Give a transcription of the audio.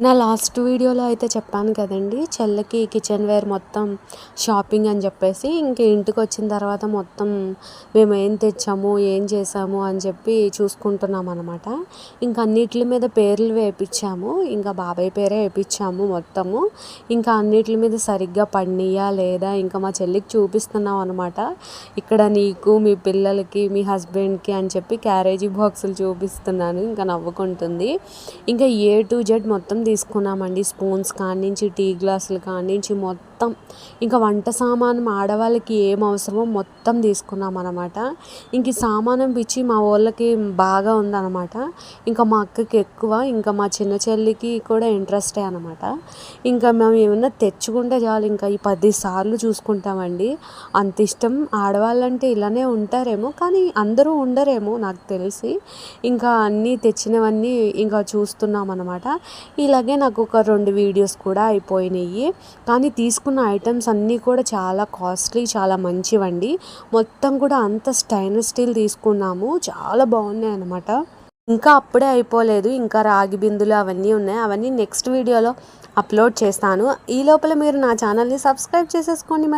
నా లాస్ట్ వీడియోలో అయితే చెప్పాను కదండి చెల్లకి కిచెన్ వేర్ మొత్తం షాపింగ్ అని చెప్పేసి ఇంక ఇంటికి వచ్చిన తర్వాత మొత్తం మేము ఏం తెచ్చాము ఏం చేసాము అని చెప్పి చూసుకుంటున్నాం అనమాట ఇంకా అన్నిటి మీద పేర్లు వేయించాము ఇంకా బాబాయ్ పేరే వేయించాము మొత్తము. ఇంకా అన్నిటి మీద సరిగ్గా పడినాయా లేదా ఇంకా మా చెల్లికి చూపిస్తున్నాం అనమాట ఇక్కడ నీకు మీ పిల్లలకి మీ హస్బెండ్కి అని చెప్పి క్యారేజీ బాక్సులు చూపిస్తున్నాను ఇంకా నవ్వుకుంటుంది. ఇంకా ఏ టు జెడ్ మొత్తం తీసుకున్నామండి. స్పూన్స్ కానించి టీ గ్లాసులు కానించి మొత్తం. ఇంకా వంట సామాను ఆడవాళ్ళకి ఏం అవసరమో మొత్తం తీసుకున్నాం అనమాట ఇంక సామానం పిచ్చి మా వాళ్ళకి బాగా ఉందన్నమాట. ఇంకా మా అక్కకి ఎక్కువ ఇంకా మా చిన్న చెల్లికి కూడా ఇంట్రెస్టే అనమాట ఇంకా మేము ఏమన్నా తెచ్చుకుంటే చాలు ఇంకా ఈ పది సార్లు చూసుకుంటామండి. అంత ఇష్టం. ఆడవాళ్ళంటే ఇలానే ఉంటారేమో కానీ అందరూ ఉండరేమో నాకు తెలిసి. ఇంకా అన్నీ తెచ్చినవన్నీ ఇంకా చూస్తున్నాం అనమాట ఇలాగే నాకు ఒక రెండు వీడియోస్ కూడా అయిపోయినాయి. కానీ తీసుకున్న ఐటమ్స్ అన్నీ కూడా చాలా కాస్ట్లీ చాలా మంచివండి. మొత్తం కూడా అంత స్టైన్లెస్ స్టీల్ తీసుకున్నాము. చాలా బాగున్నాయి అనమాట ఇంకా అప్పుడే అయిపోలేదు. ఇంకా రాగి బిందులు అవన్నీ ఉన్నాయి. అవన్నీ నెక్స్ట్ వీడియోలో అప్లోడ్ చేస్తాను. ఈ లోపల మీరు నా ఛానల్ని సబ్స్క్రైబ్ చేసేసుకోండి మరి.